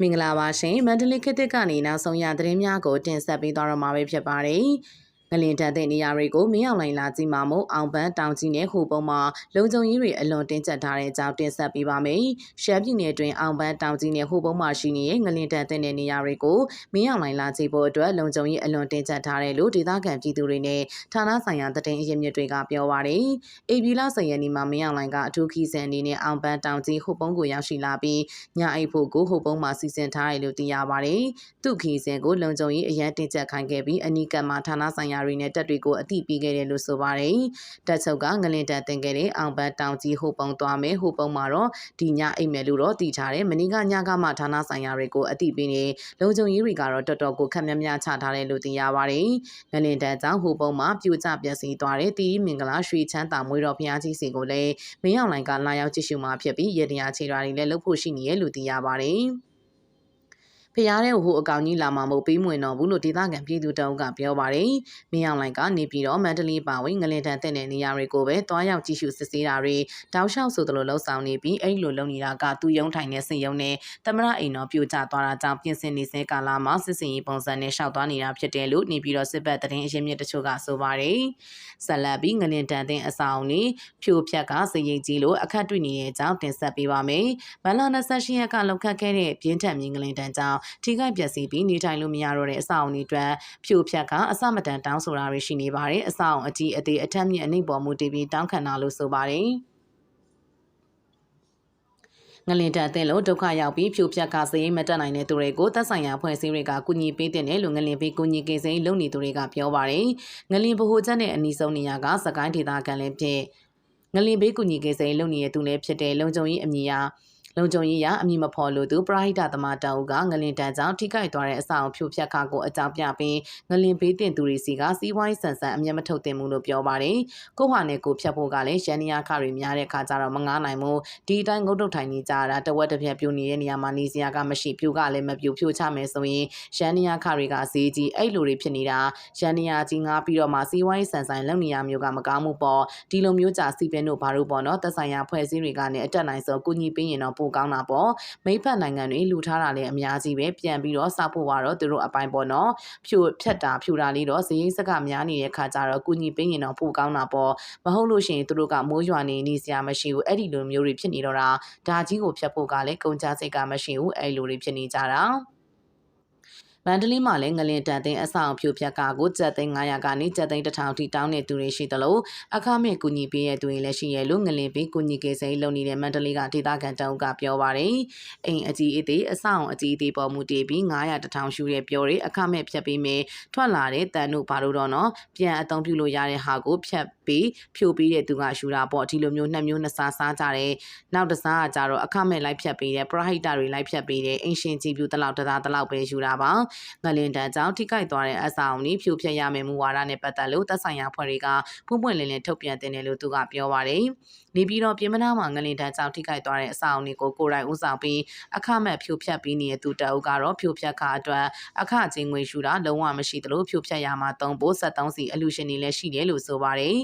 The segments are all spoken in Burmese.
မင်္ဂလာပါရှင်မန္တလေးခေတ်သစ်ကနေနောက်ဆုံးရသတင်းများကိုတင်ဆက်ပေးသွားတော့မှာပဲဖြစ်ပါတယ်။ ငလင်တန်တဲ့နေရာတွေကိုမင်းအောင်လိုင်လာကြည့်မှာမို့အောင်ပန်းတောင်ကြီးနဲ့ဟိုပုံမှာလုံခြုံရေးတွေအလွန်တင်းကျပ်ထားတဲ့အကြောင်းတင်ဆက်ပေးပါမယ်။ရှမ်းပြည်နယ်တွင်အောင်ပန်းတောင်ကြီးနဲ့ဟိုပုံမှာရှိနေတဲ့ငလင်တန်တဲ့နေရာတွေကိုမင်းအောင်လိုင်လာကြည့်ဖို့အတွက်လုံခြုံရေးအလွန်တင်းကျပ်ထားတယ်လို့ဒေသခံပြည်သူတွေနဲ့ဌာနဆိုင်ရာသတင်းအရင်းမြစ်တွေကပြောပါရယ်။ AB လဆိုရနီမှာမင်းအောင်လိုင်ကအထူးခီးစံအနေနဲ့အောင်ပန်းတောင်ကြီးဟိုပုံကိုရောက်ရှိလာပြီးညအိတ်ဖို့ကိုဟိုပုံမှာစီစဉ်ထားတယ်လို့သိရပါရယ်။သူ့ခီးစံကိုလုံခြုံရေးအရန်တင်းကျပ်ခိုင်းခဲ့ပြီးအနီးကပ်မှာဌာနဆိုင်ရာတွေနဲ့တပ်တွေကိုအသိပေးခဲ့တယ်လို့ဆိုပါတယ်။တပ်ချုပ်ကငလင်တန်တင်ခဲ့တဲ့အောင်ဘတ်တောင်ကြီးဟိုပုံသွားမယ်ဟိုပုံမှာတော့ဒီညအိမ်မယ်လို့တော့တည်ထားတယ်။မနေ့ကညကမှဌာနဆိုင်ရာတွေကိုအသိပေးနေလုံခြုံရေးတွေကတော့တော်တော်ကိုခက်မြမြချထားတယ်လို့သိရပါတယ်။ငလင်တန်ကြောင့်ဟိုပုံမှာပြိုကျပျက်စီးသွားတဲ့တီးမင်္ဂလာရွှေချမ်းသာမွေးတော်ဘုရားကြီးစီကိုလည်းမင်းအောင်လိုင်ကလာရောက်ကြည့်ရှုမှာဖြစ်ပြီးရတရားခြေရာတွေလည်းလှုပ်ဖို့ရှိနေရလို့သိရပါတယ်။ ဖျားတဲ့ဟိုအကောင်ကြီးလာမှာမဟုတ်ပေးမဝင်တော့ဘူးလို့ဒေသခံပြည်သူတအုပ်ကပြောပါတယ်။မင်းအောင်လိုင်ကနေပြီးတော့မန္တလေးပါဝင်ငလင်တန်တဲ့နေရာတွေကိုပဲတွားရောက်ကြည့်ရှုစစ်ဆေးတာတွေတောက်လျှောက်ဆိုသလိုလှုပ်ဆောင်နေပြီးအဲ့လိုလုပ်နေတာကသူယုံထိုင်တဲ့စင်ယုံနဲ့သမရအိမ်တော်ပြိုကျသွားတာကြောင့်ပြင်ဆင်နေစဲကာလမှာစစ်စင်ရေးပုံစံနဲ့ရှောက်သွားနေတာဖြစ်တယ်လို့နေပြီးတော့စစ်ဘက်သတင်းအရင်းမြစ်တချို့ကဆိုပါတယ်။ဆက်လက်ပြီးငလင်တန်တဲ့အဆောင်နေဖြိုဖြက်ကစရိတ်ကြီးလို့အခက်တွေ့နေတဲ့အကြောင်းတင်ဆက်ပေးပါမယ်။ဗန်လာ28ရက်ကလောက်ခတ်ခဲ့တဲ့ပြင်းထန်မြင်းငလင်တန်ကြောင့်ထိခိုက်ပျက်စီးပြီးနေထိုင်လို့မရတော့တဲ့အဆောက်အုံတွေအတွက်ဖြိုဖြတ်ကအစမတန်တောင်းဆိုတာတွေရှိနေပါတယ်အဆောက်အုံအကြီးအသေးအထက်မြင့်အနှိမ့်ပေါ်မှုတည်ပြီးတောင်းခံတာလို့ဆိုပါတယ်ငလင်တန်တဲ့လို့ဒုက္ခရောက်ပြီးဖြိုပြက်ကစရိတ်မတက်နိုင်တဲ့သူတွေကိုသက်ဆိုင်ရာဖွဲ့စည်းတွေကကူညီပေးတဲ့လို့ငလင်ပေးကူညီကိစ္စလုပ်နေသူတွေကပြောပါတယ်။ငလင်ဗဟိုချက်နဲ့အနီးဆုံးနေရာကစကိုင်းဒေသခံလည်းဖြစ်ငလင်ပေးကူညီကိစ္စလုပ်နေတဲ့သူလည်းဖြစ်တဲ့လုံခြုံရေးအမည်အရ လုံခြုံရေးရအမည်မဖော်လို့သူပရိုဟိတသမားတောင်ကငလင်တန်းကြောင့်ထိခိုက်သွားတဲ့အဆောက်ဖြိုဖျက်ခါကိုအကြောင်းပြပြီးငလင်ပေးတင်သူတွေစီကစီးပွားရေးဆန်ဆန်အမျက်မထုတ်တင်မှုလို့ပြောပါတယ်။ကိုဟာနဲ့ကိုဖြတ်ဖို့ကလည်းရန်နီယာခတွေများတဲ့ခါကျတော့မငားနိုင်ဘူး။ဒီအတိုင်းငုတ်တုတ်ထိုင်နေကြတာတဝက်တစ်ပြက်ပြိုနေတဲ့နေရာမှာနေစရာကမရှိပြိုကလည်းမပြိုဖြိုချမယ်ဆိုရင်ရန်နီယာခတွေကဈေးကြီးအဲ့လိုတွေဖြစ်နေတာရန်နီယာကြီးငားပြီးတော့မှစီးပွားရေးဆန်ဆန်လုပ်နေရမျိုးကမကောင်းမှုပေါ့ဒီလိုမျိုးကြာစီပင်းတို့ဘာလို့ပေါ့နော်သက်ဆိုင်ရာဖွဲ့စည်းတွေကလည်းအတက်နိုင်ဆုံးကုညီပေးရင်တော့ပိုကောင်းတာပေါ့မိဖက်နိုင်ငံတွေလူထားတာလည်းအများကြီးပဲပြန်ပြီးတော့စောက်ဖို့ကတော့သူတို့အပိုင်းပေါ့နော်ဖြိုဖြတ်တာဖြူတာလေးတော့ဇယိစကများနေတဲ့ခါကျတော့ကုညီပေးရင်တော့ပိုကောင်းတာပေါ့မဟုတ်လို့ရှိရင်သူတို့ကမိုးရွာနေနေစရာမရှိဘူးအဲ့ဒီလိုမျိုးတွေဖြစ်နေတော့တာဒါကြီးကိုဖြတ်ဖို့ကလည်းကုန်ကြစိတ်ကမရှိဘူးအဲ့လိုတွေဖြစ်နေကြတာ မန္တလေးမှာလည်းငလင်တန်သိန်းအဆောင်ဖြိုဖြတ်ကာကိုကျပ်သိန်း900ကနေကျပ်သိန်း1000ထိတောင်းနေသူတွေရှိသလိုအခမဲ့ကူညီပေးရသူတွေလည်းရှိရလို့ငလင်ပေးကူညီကေစိန်လုပ်နေတဲ့မန္တလေးကဒေသခံတအုပ်ကပြောပါတယ်။အိမ်အကြီးအသေးအဆောင်အကြီးအသေးပေါ်မူတည်ပြီး900 1000ရှူတဲ့ပြောတွေအခမဲ့ဖြတ်ပေးမယ်ထွက်လာတဲ့တန်တို့ဘာလို့တော့နော်ပြန်အသုံးပြုလို့ရတဲ့ဟာကိုဖြတ် ပေးဖြိုပေးတဲ့သူကရှူတာပေါ့ဒီလိုမျိုးနှစ်မျိုးနှစ်စားစားကြတယ်နောက်တစ်စားကကြတော့အခမဲ့လိုက်ဖြတ်ပေးတယ်ပရဟိတတွေလိုက်ဖြတ်ပေးတယ်အင်ရှင်ကြည့်ပြတလောက်တသားတလောက်ပဲယူတာပါငလင်တန်းကြောင့်ထိခိုက်သွားတဲ့အဆောင်นี้ဖြိုဖျက်ရမယ်မူဝါဒနဲ့ပတ်သက်လို့သက်ဆိုင်ရာဖွဲ့တွေကပုံပွင့်လင်းလင်းထုတ်ပြန်တင်တယ်လို့သူကပြောပါတယ်နေပြီးတော့ပြင်မနာမှာငလင်တန်းကြောင့်ထိခိုက်သွားတဲ့အဆောင်တွေကိုကိုယ်တိုင်ဥဆောင်ပြီးအခမဲ့ဖြိုဖျက်ပြီးနေတဲ့သူတအုပ်ကတော့ဖြိုဖျက်ခါအတွက်အခချင်းငွေရှူတာလုံးဝမရှိသလိုဖြိုဖျက်ရမှာသုံးဖို့73စီအလူရှင်တွေလည်းရှိတယ်လို့ဆိုပါတယ်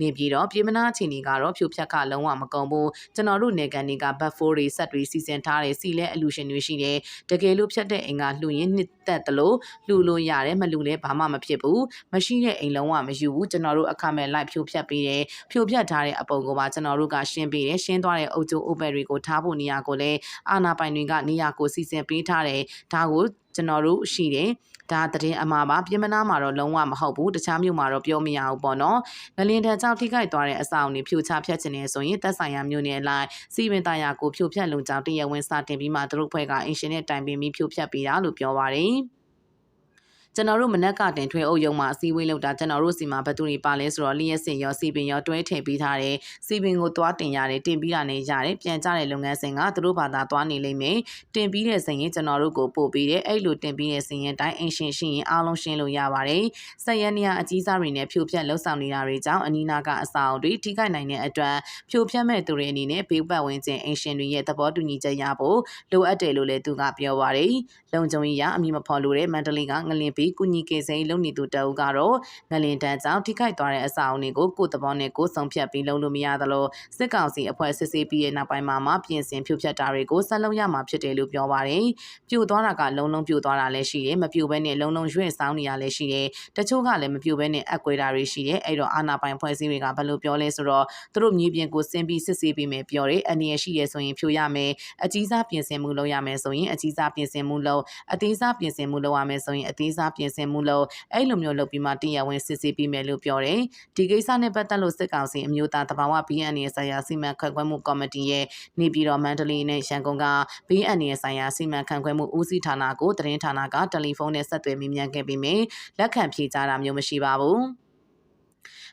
နေပြီးတော့ပြင်မနာချင်းတွေကတော့ဖြိုဖျက်ခလုံးဝမကုန်ဘူးကျွန်တော်တို့နေကန်တွေကဘတ်ဖိုးတွေဆက်တွေစီစဉ်ထားတဲ့စီလဲအလူရှင်တွေရှိတယ်တကယ်လို့ဖြတ်တဲ့အိမ်ကလှူရင်းနှစ်သက်သလိုလှူလို့ရတယ်မလှူလဲဘာမှမဖြစ်ဘူးမရှိတဲ့အိမ်လုံးဝမယူဘူးကျွန်တော်တို့အခမဲ့လိုက်ဖြိုဖြတ်ပေးတယ်ဖြိုဖြတ်ထားတဲ့အပုံကိုပါကျွန်တော်တို့ကရှင်းပေးတယ်ရှင်းသွားတဲ့အုပ်ချုပ်အုပ်ပဲတွေကိုထားဖို့နေရာကိုလည်းအာနာပိုင်တွေကနေရာကိုစီစဉ်ပေးထားတယ်ဒါကို ကျွန်တော်တို့ရှိတယ်ဒါသတင်းအမှားပါပြင်မနာမှာတော့လုံးဝမဟုတ်ဘူးတခြားမြို့မှာတော့ပြောမရဘူးပေါ့နော်ငလင်တန်ကြောင့်ထိခိုက်သွားတဲ့အဆောင်တွေဖြိုချဖြတ်ခြင်းနဲ့ဆိုရင်သက်ဆိုင်ရာမြို့နယ်လိုက်စီမံသားရကိုဖြိုဖြတ်လုံကြောင်းတရားဝင်စတင်ပြီးမှသူတို့ဖွဲ့ကအင်ရှင်နဲ့တိုင်ပင်ပြီးဖြိုဖြတ်ပေးတာလို့ပြောပါတယ် ကျွန်တော်တို့မနက်ကတင်ထွေးအုပ်ယုံမှာအစည်းအဝေးလုပ်တာကျွန်တော်တို့စီမှာဘသူတွေပါလဲဆိုတော့လျှက်စင်ရောစီပင်ရောတွဲထည့်ပေးထားတယ်စီပင်ကိုသွားတင်ရတယ်တင်ပြီးတာနဲ့ရတယ်ပြန်ကြတဲ့လုပ်ငန်းစဉ်ကသူတို့ဘာသာသွားနေလိမ့်မယ်တင်ပြီးတဲ့စဉ်ရင်ကျွန်တော်တို့ကိုပို့ပေးတယ်အဲ့လိုတင်ပြီးတဲ့စဉ်ရင်တိုင်းအင်ရှင်ရှိရင်အားလုံးရှင်းလို့ရပါတယ်ဆက်ရနေရအကြီးစားတွေနဲ့ဖြိုဖျက်လှုပ်ဆောင်နေတာတွေကြောင့်အနီးနားကအဆောင်တွေထိခိုက်နိုင်တဲ့အတွက်ဖြိုဖျက်မဲ့သူတွေအနေနဲ့ဘေးပတ်ဝန်းကျင်အင်ရှင်တွေရဲ့သဘောတူညီချက်ရဖို့လိုအပ်တယ်လို့လည်းသူကပြောပါတယ်လုံခြုံရေးရအမိမဖော်လို့တဲ့မန္တလေးကငလင်ဘေးပြီးကုညီကေစိန်လုံနေသူတအုပ်ကတော့ငလင်တန်းကြောင့်ထိခိုက်သွားတဲ့အဆောက်အုံတွေကိုကိုယ်သဘောနဲ့ကိုယ်ဆုံးဖြတ်ပြီးလုံလို့မရသလိုစစ်ကောင်စီအဖွဲ့စစ်ဆေးပြီးရဲ့နောက်ပိုင်းမှာမှပြင်ဆင်ဖြုတ်ဖြတ်တာတွေကိုဆက်လုပ်ရမှာဖြစ်တယ်လို့ပြောပါတယ်။ပြိုသွားတာကလုံလုံးပြိုသွားတာလည်းရှိတယ်မပြိုဘဲနဲ့လုံလုံးရွှင့်ဆောင်းနေရလည်းရှိတယ်တချို့ကလည်းမပြိုဘဲနဲ့အကွေတာတွေရှိတယ်အဲ့တော့အာနာပိုင်ဖွဲ့စည်းတွေကဘယ်လိုပြောလဲဆိုတော့သူတို့မြေပြင်ကိုစင်ပြီးစစ်ဆေးပြီးမယ်ပြောတယ်အနေရရှိရဆိုရင်ဖြိုရမယ်အကြီးစားပြင်ဆင်မှုလုပ်ရမယ်ဆိုရင်အကြီးစားပြင်ဆင်မှုလုပ်အသေးစားပြင်ဆင်မှုလုပ်ရမယ်ဆိုရင်အသေးစားပြင်ဆင်မှုလုပ်အဲ့လိုမျိုးလုပ်ပြီးမှတရားဝင်စစ်ဆေးပြီးမယ်လို့ပြောတယ်ဒီကိစ္စနဲ့ပတ်သက်လို့စစ်ကောင်စီအမျိုးသားတဘာဝ BNN ဆိုင်ရာစီမံခန့်ခွဲမှုကော်မတီရဲ့နေပြည်တော်မန္တလေးနဲ့ရန်ကုန်က BNN ဆိုင်ရာစီမံခန့်ခွဲမှုဦးစီးဌာနကိုသတင်းဌာနကတယ်လီဖုန်းနဲ့ဆက်သွယ်မေးမြန်းခဲ့ပြီးမြင်လက်ခံဖြေကြားတာမျိုးမရှိပါဘူး။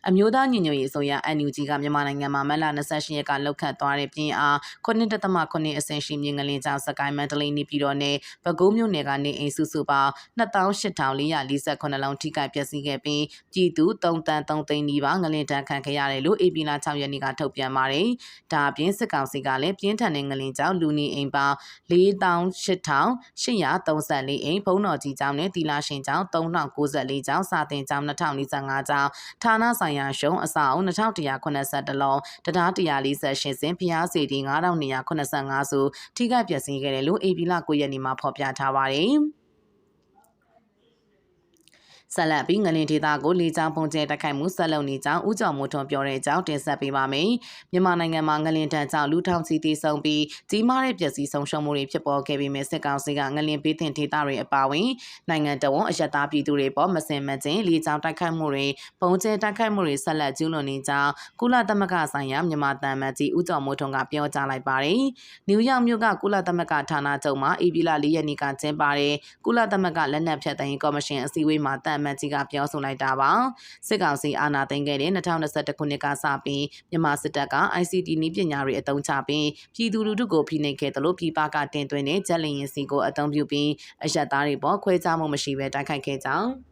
အမျိုးသားညီညွတ်ရေးအစိုးရ NUG ကမြန်မာနိုင်ငံမှာမတ်လ28ရက်ကလောက်ခတ်သွားတဲ့ပြင်အား9.9အဆင့်ရှိမြင့်ကလေးကြောင့်စကိုင်းမန္တလေးနေပြည်တော်နဲ့ပဲခူးမြို့နယ်ကနေအိမ်စုစုပေါင်း28,448လုံးထိခိုက်ပျက်စီးခဲ့ပြီးပြည်သူ3တန်း3သိန်းနီးပါးငလင်တန်းခံခဲ့ရတယ်လို့ AP လ6ရက်နေ့ကထုတ်ပြန်ပါတယ်။ဒါအပြင်စစ်ကောင်စီကလည်းပြင်းထန်တဲ့ငလင်ကြောင့်လူနေအိမ်ပေါင်း48,834အိမ်ဖုံးတော်ကြီးကျောင်းနဲ့တီလာရှင်ကျောင်း3094ကျောင်းစာတင်ကျောင်း2025ကျောင်းဌာနဆိုင်ဆိုင်ရာရှုံးအဆောက်2182လုံးတရား148စင်ဖျားစီတီ9285စုထိခိုက်ပျက်စီးခဲ့တယ်လို့ AP လ9ရက်နေ့မှာဖော်ပြထားပါတယ်။ ဆက်လက်ပြီးငလင်ဒေတာကိုလေကြောင်းပုံကျဲတိုက်ခိုက်မှုဆက်လုပ်နေကြောင်းဦးကျော်မိုးထွန်းပြောတဲ့အကြောင်းတင်ဆက်ပေးပါမယ်။မြန်မာနိုင်ငံမှာငလင်တန်းကြောင့်လူထောင်ချီတည်ဆုံပြီးကြီးမားတဲ့ပျက်စီးဆုံးရှုံးမှုတွေဖြစ်ပေါ်ခဲ့ပြီးမြစစ်ကောင်စီကငလင်ပေးတင်ဒေတာတွေအပါအဝင်နိုင်ငံတော်ဝန်အယက်သားပြည်သူတွေပေါ်မစင်မချင်းလေကြောင်းတိုက်ခိုက်မှုတွေပုံကျဲတိုက်ခိုက်မှုတွေဆက်လက်ကျူးလွန်နေကြောင်းကုလသမဂ္ဂဆိုင်ရာမြန်မာတန်မတ်ကြီးဦးကျော်မိုးထွန်းကပြောကြားလိုက်ပါတယ်။နယူးယောက်မြို့ကကုလသမဂ္ဂဌာနချုပ်မှာအေပီလာ၄ရက်နေ့ကကျင်းပတဲ့ကုလသမဂ္ဂလက်နက်ဖြတ်သိမ်းကော်မရှင်အစည်းအဝေးမှာတန်မတ်ကြီးကပြောဆိုလိုက်တာပါစစ်ကောင်စီအာဏာသိမ်းခဲ့တဲ့2021ခုနှစ်ကစပြီးမြန်မာစစ်တပ်က ICT နည်းပညာတွေအသုံးချပြီးပြည်သူလူထုကိုဖိနှိပ်ခဲ့တယ်လို့ပြည်ပကတင်သွင်းတဲ့ဂျက်လင်ရင်စီကိုအသုံးပြုပြီးအရက်သားတွေပေါ်ခွဲခြားမှုမရှိဘဲတိုက်ခိုက်ခဲ့ကြောင်း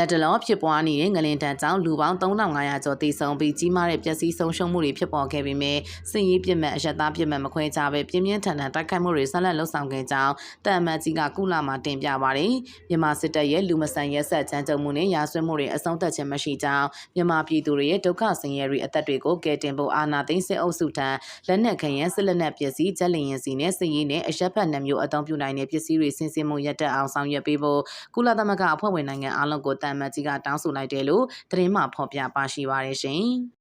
လက်တလောဖြစ်ပွားနေတဲ့ငလင်တန်းကြောင့်လူပေါင်း3500ကျော်သေဆုံးပြီးကြီးမားတဲ့ပျက်စီးဆုံးရှုံးမှုတွေဖြစ်ပေါ်ခဲ့ပေမဲ့စစ်ရေးပြစ်မှတ်အရက်သားပြစ်မှတ်မခွဲခြားပဲပြင်းပြင်းထန်ထန်တိုက်ခိုက်မှုတွေဆက်လက်လှုပ်ဆောင်ခဲ့ကြောင်းတန်မတ်ကြီးကကုလမှာတင်ပြပါတယ်မြန်မာစစ်တပ်ရဲ့လူမဆန်ရက်ဆက်ချမ်းကြုံမှုနဲ့ရာဇဝတ်မှုတွေအဆုံးသတ်ခြင်းမရှိကြောင်းမြန်မာပြည်သူတွေရဲ့ဒုက္ခဆင်းရဲတွေအသက်တွေကိုကယ်တင်ဖို့အာဏာသိမ်းစစ်အုပ်စုထံလက်နက်ခဲယမ်းစစ်လက်နက်ပစ္စည်းချက်လျင်စီနဲ့စစ်ရေးနဲ့အရက်ဖက်နှမျိုးအသုံးပြုနိုင်တဲ့ပစ္စည်းတွေဆင်းဆင်းမှုရပ်တန့်အောင်ဆောင်ရွက်ပေးဖို့ကုလသမဂ္ဂအဖွဲ့ဝင်နိုင်ငံအားလုံးကိုတန်မတ်ကြီးကတောင်းဆိုလိုက်တယ်လို့သတင်းမှဖော်ပြပါရှိပါရရှင်။